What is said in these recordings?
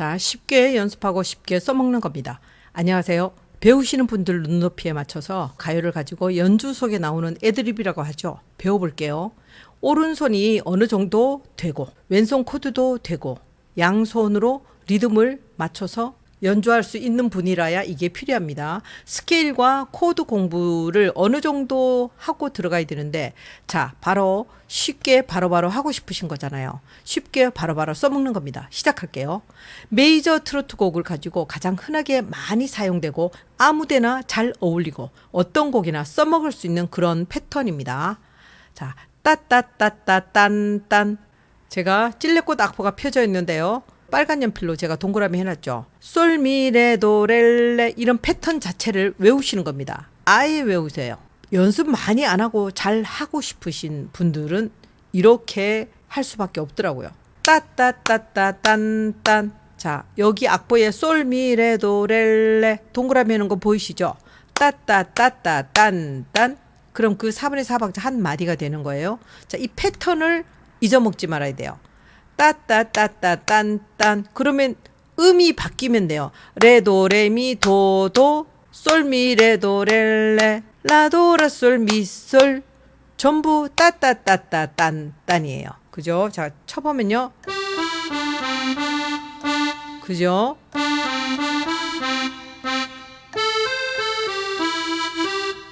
자, 쉽게 연습하고 쉽게 써먹는 겁니다. 안녕하세요. 배우시는 분들 눈높이에 맞춰서 가요를 가지고 연주 속에 나오는 애드립이라고 하죠. 배워볼게요. 오른손이 어느 정도 되고, 왼손 코드도 되고, 양손으로 리듬을 맞춰서 연주할 수 있는 분이라야 이게 필요합니다. 스케일과 코드 공부를 어느 정도 하고 들어가야 되는데, 자, 바로 쉽게 바로바로 하고 싶으신 거잖아요. 쉽게 바로 바로 써먹는 겁니다. 시작할게요. 메이저 트로트 곡을 가지고 가장 흔하게 많이 사용되고 아무데나 잘 어울리고 어떤 곡이나 써먹을 수 있는 그런 패턴입니다. 자, 따따따따 딴딴. 제가 찔레꽃 악보가 펴져 있는데요. 빨간 연필로 제가 동그라미 해놨죠. 솔미레도렐레 이런 패턴 자체를 외우시는 겁니다. 아예 외우세요. 연습 많이 안 하고 잘 하고 싶으신 분들은 이렇게 할 수밖에 없더라고요. 따따따따 딴딴. 자, 여기 악보에 솔미레도렐레 동그라미 하는 거 보이시죠? 따따따따 딴딴. 그럼 그 4분의 4박자 한 마디가 되는 거예요. 자, 이 패턴을 잊어먹지 말아야 돼요. 따따따따 딴딴. 그러면 음이 바뀌면 돼요. 레도 레미 도도 솔미 레도 렐레 라도라 솔미 솔 전부 따따따따 딴딴이에요. 그죠? 자, 쳐보면요. 그죠?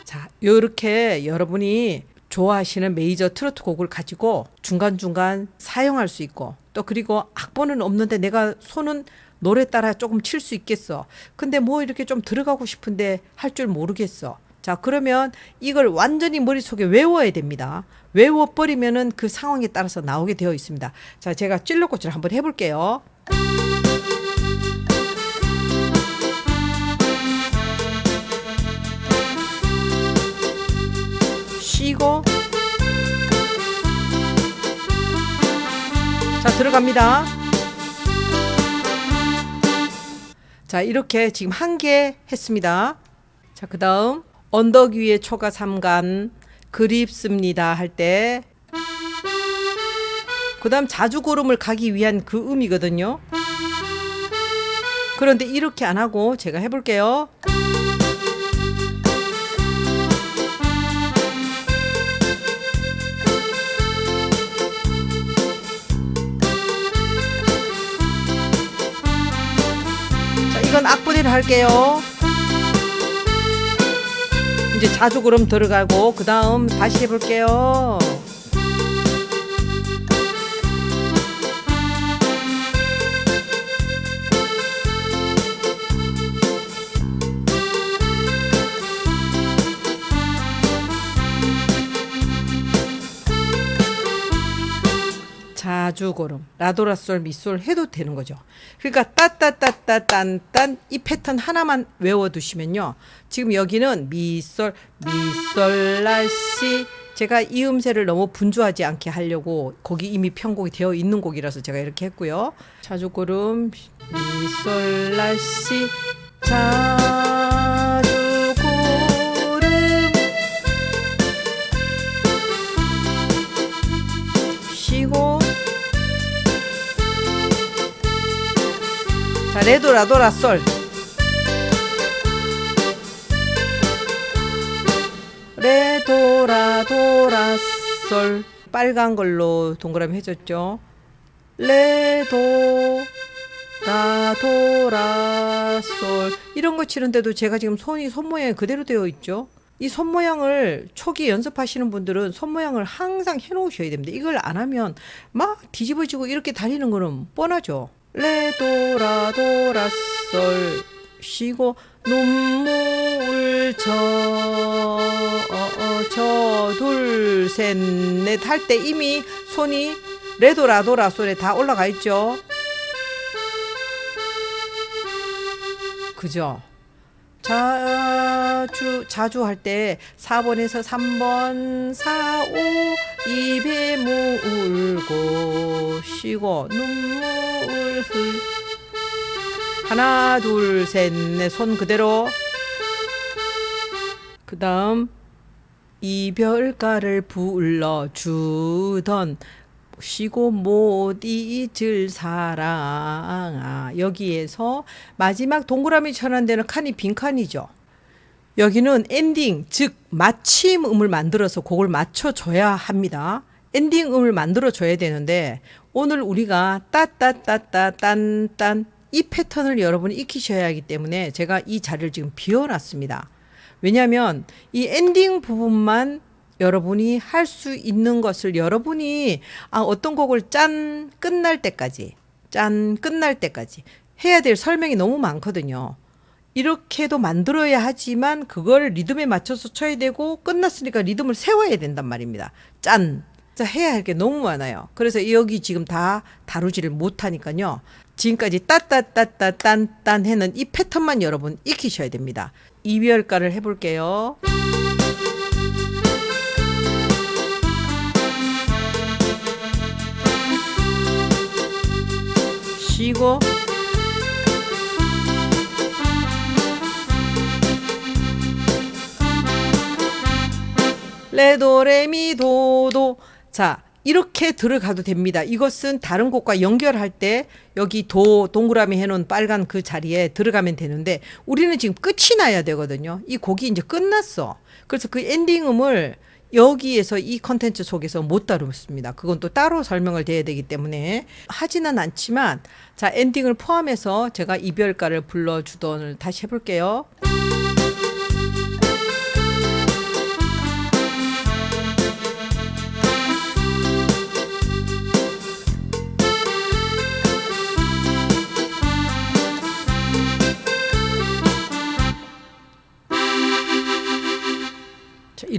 자, 요렇게 여러분이 좋아하시는 메이저 트로트 곡을 가지고 중간중간 사용할 수 있고 또 그리고 악보는 없는데 내가 손은 노래 따라 조금 칠 수 있겠어. 근데 뭐 이렇게 좀 들어가고 싶은데 할 줄 모르겠어. 자, 그러면 이걸 완전히 머릿속에 외워야 됩니다. 외워버리면은 그 상황에 따라서 나오게 되어 있습니다. 자, 제가 찔러꽃을 한번 해볼게요. 쉬고. 자 들어갑니다. 자 이렇게 지금 한 개 했습니다. 자 그 다음. 언덕 위에 초가 삼간. 그립습니다 할 때. 그 다음 자주고름을 가기 위한 그 음이거든요. 그런데 이렇게 안 하고 제가 해볼게요 자, 이건 악보대로 할게요. 이제 자주 그럼 들어가고 그 다음 다시 해볼게요. 자주고름 라도라솔 미솔 해도 되는 거죠. 그러니까 따따따따 딴딴 이 패턴 하나만 외워두시면요. 지금 여기는 미솔 미솔 날씨 제가 이 음새를 너무 분주하지 않게 하려고 거기 이미 편곡이 되어 있는 곡이라서 제가 이렇게 했고요. 자주고름 미솔 날씨 자 레도라 도라 솔 레도라 도라 솔 빨간 걸로 동그라미 해줬죠? 레도 라 도라 솔 이런 거 치는데도 제가 지금 손이 손 모양이 그대로 되어 있죠? 이 손 모양을 초기 연습하시는 분들은 손 모양을 항상 해 놓으셔야 됩니다. 이걸 안 하면 막 뒤집어지고 이렇게 다니는 거는 뻔하죠. 레도라도라 솔 쉬고 눈물 저저둘셋 넷 할 때 이미 손이 레도라도라 솔에 다 올라가 있죠. 그죠? 자주 자주 할 때 4번에서 3번 4, 5 입에 물고 쉬고 눈물 흘 하나 둘 셋 넷 손 그대로 그 다음 이별가를 불러주던 쉬고 못 잊을 사랑. 아, 여기에서 마지막 동그라미 전환되는 칸이 빈 칸이죠. 여기는 엔딩, 즉 마침 음을 만들어서 곡을 맞춰줘야 합니다. 엔딩 음을 만들어줘야 되는데 오늘 우리가 따따따따 딴딴 이 패턴을 여러분이 익히셔야 하기 때문에 제가 이 자리를 지금 비워놨습니다. 왜냐하면 이 엔딩 부분만 여러분이 할 수 있는 것을 여러분이 아, 어떤 곡을 짠 끝날 때까지 짠 끝날 때까지 해야 될 설명이 너무 많거든요. 이렇게도 만들어야 하지만 그걸 리듬에 맞춰서 쳐야 되고 끝났으니까 리듬을 세워야 된단 말입니다. 짠. 자, 해야 할 게 너무 많아요. 그래서 여기 지금 다 다루지를 못하니까요. 지금까지 따따따따 딴딴 해는 이 패턴만 여러분 익히셔야 됩니다. 이별가를 해볼게요. 쉬고 레도레미 도도 자 이렇게 들어가도 됩니다. 이것은 다른 곡과 연결할 때 여기 도 동그라미 해놓은 빨간 그 자리에 들어가면 되는데 우리는 지금 끝이 나야 되거든요. 이 곡이 이제 끝났어. 그래서 그 엔딩음을 여기에서 이 컨텐츠 속에서 못 다루었습니다. 그건 또 따로 설명을 드려야 되기 때문에 하지는 않지만 자 엔딩을 포함해서 제가 이별가를 불러주던을 다시 해볼게요.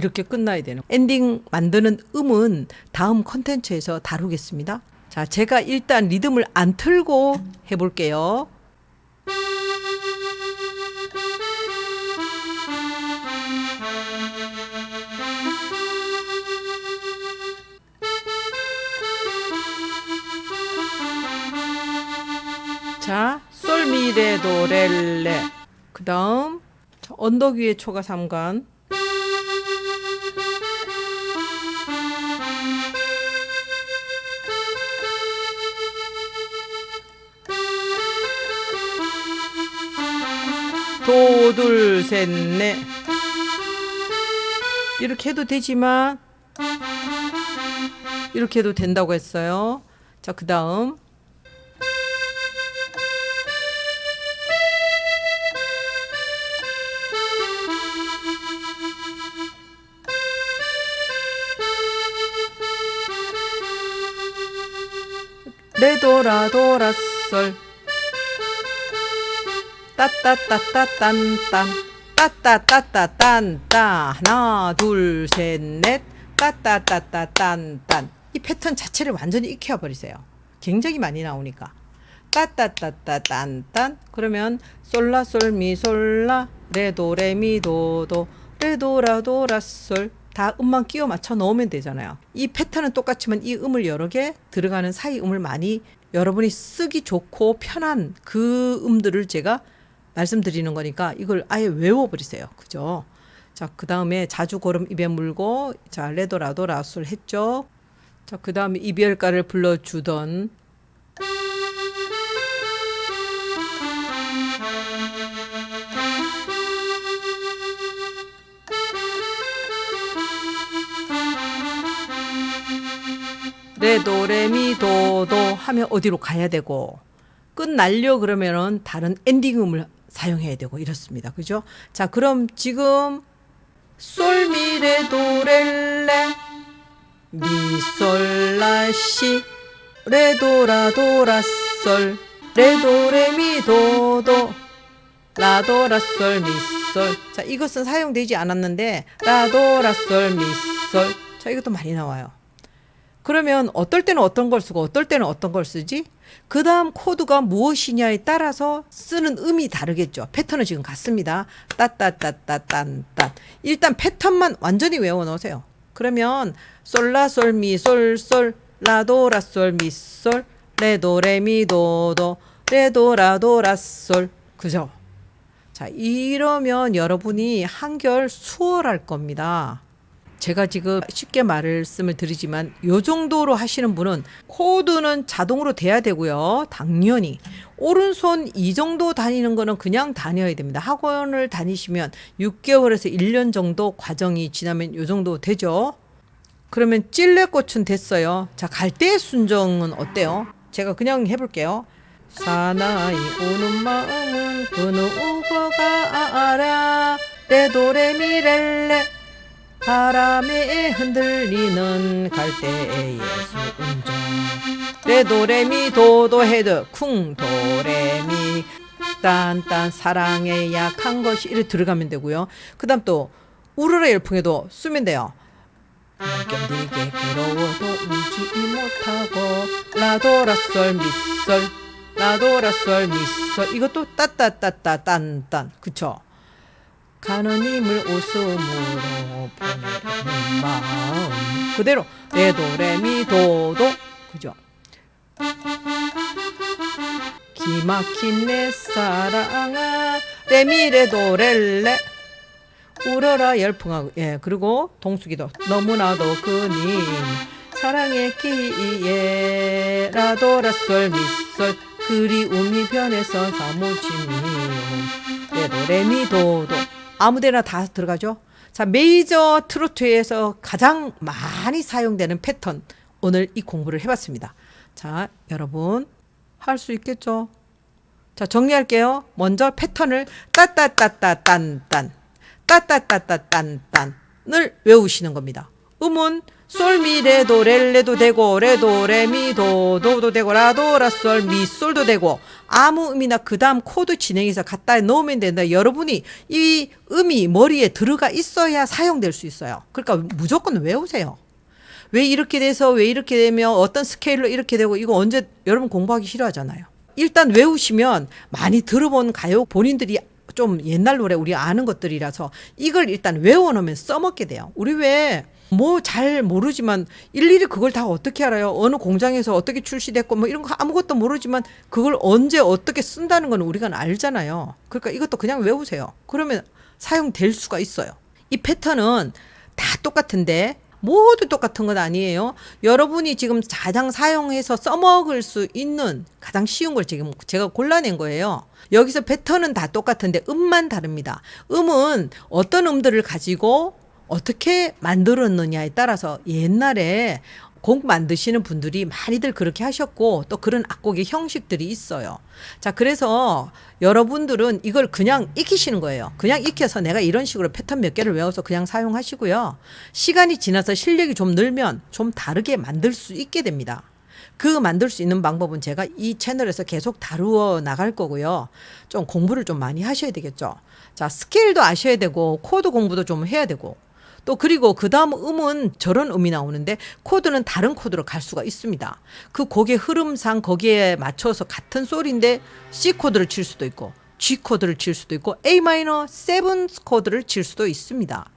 이렇게 끝나야 되는 엔딩 만드는 음은 다음 컨텐츠에서 다루겠습니다. 자, 제가 일단 리듬을 안 틀고 해볼게요. 자, 솔미레도렐레. 그 다음, 언덕 위의 초가 3간. 둘 셋 넷. 이렇게 해도 되지만 이렇게 해도 된다고 했어요. 자, 그 다음. 레도라 도라솔 따따따따딴딴. 따따따따딴따. 하나 둘 셋 넷. 따따따따딴딴. 이 패턴 자체를 완전히 익혀 버리세요. 굉장히 많이 나오니까. 따따따따딴딴. 그러면 솔라 솔미 솔라 레도 레미 도도 레도라 도라솔. 다 음만 끼워 맞춰 넣으면 되잖아요. 이 패턴은 똑같지만 이 음을 여러 개 들어가는 사이 음을 많이 여러분이 쓰기 좋고 편한 그 음들을 제가 말씀드리는 거니까 이걸 아예 외워버리세요. 그죠? 자, 그 다음에 자주 고름 입에 물고, 자, 레도라도 라술 했죠? 자, 그 다음에 이별가를 불러주던, 레도 레미 도도 하면 어디로 가야 되고, 끝날려 그러면은 다른 엔딩음을 사용해야 되고 이렇습니다. 그죠? 자, 그럼 지금 솔미레 도렐레 미솔라시 레도라 도라솔 레도레미도도 라도라솔 미솔 자 이것은 사용되지 않았는데 라도라솔 미솔 자 이것도 많이 나와요. 그러면 어떨 때는 어떤 걸 쓰고 어떨 때는 어떤 걸 쓰지? 그 다음 코드가 무엇이냐에 따라서 쓰는 음이 다르겠죠. 패턴은 지금 같습니다. 따따따따딴딴. 일단 패턴만 완전히 외워 놓으세요. 그러면 솔라 솔미 솔솔 라도라 솔 미 솔 레도 레미 도도 레도 라도 라솔 그죠? 자 이러면 여러분이 한결 수월할 겁니다. 제가 지금 쉽게 말씀을 드리지만 요 정도로 하시는 분은 코드는 자동으로 돼야 되고요. 당연히 오른손 이 정도 다니는 거는 그냥 다녀야 됩니다. 학원을 다니시면 6개월에서 1년 정도 과정이 지나면 요 정도 되죠. 그러면 찔레꽃은 됐어요. 자, 갈대의 순정은 어때요? 제가 그냥 해볼게요. 사나이 우는 마음은 그 누구가 알아 레도레미렐레 바람에 흔들리는 갈대의 순정 레도레미 도도 헤드 쿵 도레미. 딴딴 사랑에 약한 것이 이렇게 들어가면 되고요. 그 다음 또 우르르 열풍에도 쓰면 돼요. 견디게 괴로워도 울지 못하고 라도라솔 미솔 라도라솔 미솔 이것도 따따따따 딴딴. 그쵸 가는 힘을 웃음으로 보내는 마음. 그대로. 레도레미도도. 그죠? 기막힌 내 사랑아 레미레도렐레 울어라 열풍하고 예 그리고 동수기도. 너무나도 그님 사랑했기에 라도라솔 미솔 그리움이 변해서 미움 레도레미도도 아무데나 다 들어가죠. 자 메이저 트로트에서 가장 많이 사용되는 패턴 오늘 이 공부를 해봤습니다. 자 여러분 할 수 있겠죠? 자 정리할게요. 먼저 패턴을 따따따따딴딴 따따따따딴딴을 외우시는 겁니다. 음은 솔미레도 렐레도 되고 레도 레미도 도도 되고 라도 라 솔 미솔도 되고 아무 음이나 그 다음 코드 진행해서 갖다 넣으면 된다. 여러분이 이 음이 머리에 들어가 있어야 사용될 수 있어요. 그러니까 무조건 외우세요. 왜 이렇게 돼서 왜 이렇게 되면 어떤 스케일로 이렇게 되고 이거 언제 여러분 공부하기 싫어하잖아요. 일단 외우시면 많이 들어본 가요 본인들이 좀 옛날 노래 우리 아는 것들이라서 이걸 일단 외워놓으면 써먹게 돼요. 우리 왜 뭐 잘 모르지만 일일이 그걸 다 어떻게 알아요? 어느 공장에서 어떻게 출시됐고 뭐 이런 거 아무것도 모르지만 그걸 언제 어떻게 쓴다는 건 우리가 알잖아요. 그러니까 이것도 그냥 외우세요. 그러면 사용될 수가 있어요. 이 패턴은 다 똑같은데 모두 똑같은 건 아니에요. 여러분이 지금 가장 사용해서 써먹을 수 있는 가장 쉬운 걸 지금 제가 골라낸 거예요. 여기서 패턴은 다 똑같은데 음만 다릅니다. 음은 어떤 음들을 가지고 어떻게 만들었느냐에 따라서 옛날에 곡 만드시는 분들이 많이들 그렇게 하셨고 또 그런 악곡의 형식들이 있어요. 자, 그래서 여러분들은 이걸 그냥 익히시는 거예요. 그냥 익혀서 내가 이런 식으로 패턴 몇 개를 외워서 그냥 사용하시고요. 시간이 지나서 실력이 좀 늘면 좀 다르게 만들 수 있게 됩니다. 그 만들 수 있는 방법은 제가 이 채널에서 계속 다루어 나갈 거고요. 좀 공부를 좀 많이 하셔야 되겠죠. 자, 스케일도 아셔야 되고 코드 공부도 좀 해야 되고 또 그리고 그 다음 음은 저런 음이 나오는데 코드는 다른 코드로 갈 수가 있습니다. 그 곡의 흐름상 거기에 맞춰서 같은 소리인데 C 코드를 칠 수도 있고 G 코드를 칠 수도 있고 A 마이너 7 코드를 칠 수도 있습니다.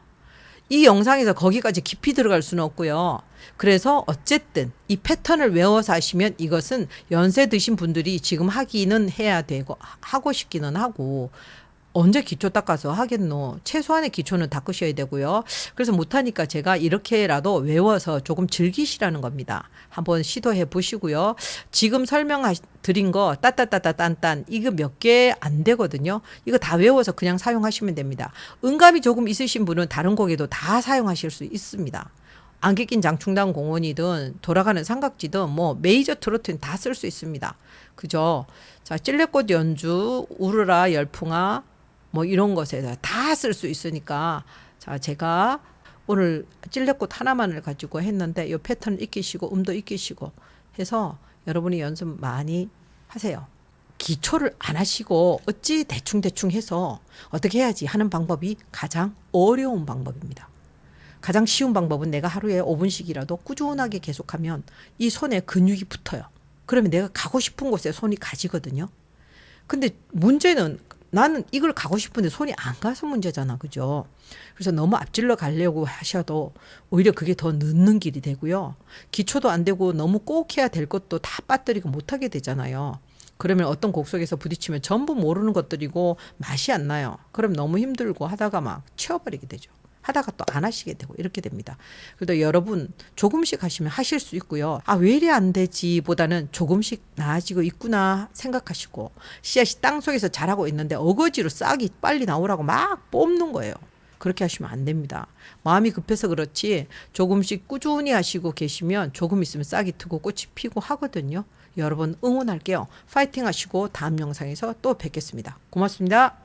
이 영상에서 거기까지 깊이 들어갈 수는 없고요. 그래서 어쨌든 이 패턴을 외워서 하시면 이것은 연세 드신 분들이 지금 하기는 해야 되고 하고 싶기는 하고 언제 기초 닦아서 하겠노? 최소한의 기초는 닦으셔야 되고요. 그래서 못하니까 제가 이렇게라도 외워서 조금 즐기시라는 겁니다. 한번 시도해 보시고요. 지금 설명드린 거 따따따따 딴딴 이거 몇 개 안 되거든요. 이거 다 외워서 그냥 사용하시면 됩니다. 응감이 조금 있으신 분은 다른 곡에도 다 사용하실 수 있습니다. 안개 낀 장충당 공원이든 돌아가는 삼각지든 뭐 메이저 트로트는 다 쓸 수 있습니다. 그죠? 자, 찔레꽃 연주, 우르라 열풍아 뭐 이런 것에 다 쓸 수 있으니까 자 제가 오늘 찔레꽃 하나만을 가지고 했는데 이 패턴 익히시고 음도 익히시고 해서 여러분이 연습 많이 하세요. 기초를 안 하시고 어찌 대충 대충 해서 어떻게 해야지 하는 방법이 가장 어려운 방법입니다. 가장 쉬운 방법은 내가 하루에 5분씩이라도 꾸준하게 계속하면 이 손에 근육이 붙어요. 그러면 내가 가고 싶은 곳에 손이 가지거든요. 근데 문제는 나는 이걸 가고 싶은데 손이 안 가서 문제잖아. 그죠? 그래서 너무 앞질러 가려고 하셔도 오히려 그게 더 늦는 길이 되고요. 기초도 안 되고 너무 꼭 해야 될 것도 다 빠뜨리고 못 하게 되잖아요. 그러면 어떤 곡 속에서 부딪히면 전부 모르는 것들이고 맛이 안 나요. 그럼 너무 힘들고 하다가 막 치워버리게 되죠. 하다가 또 안 하시게 되고 이렇게 됩니다. 그래도 여러분 조금씩 하시면 하실 수 있고요. 아, 왜 이리 안 되지? 보다는 조금씩 나아지고 있구나 생각하시고 씨앗이 땅 속에서 자라고 있는데 어거지로 싹이 빨리 나오라고 막 뽑는 거예요. 그렇게 하시면 안 됩니다. 마음이 급해서 그렇지 조금씩 꾸준히 하시고 계시면 조금 있으면 싹이 트고 꽃이 피고 하거든요. 여러분 응원할게요. 파이팅 하시고 다음 영상에서 또 뵙겠습니다. 고맙습니다.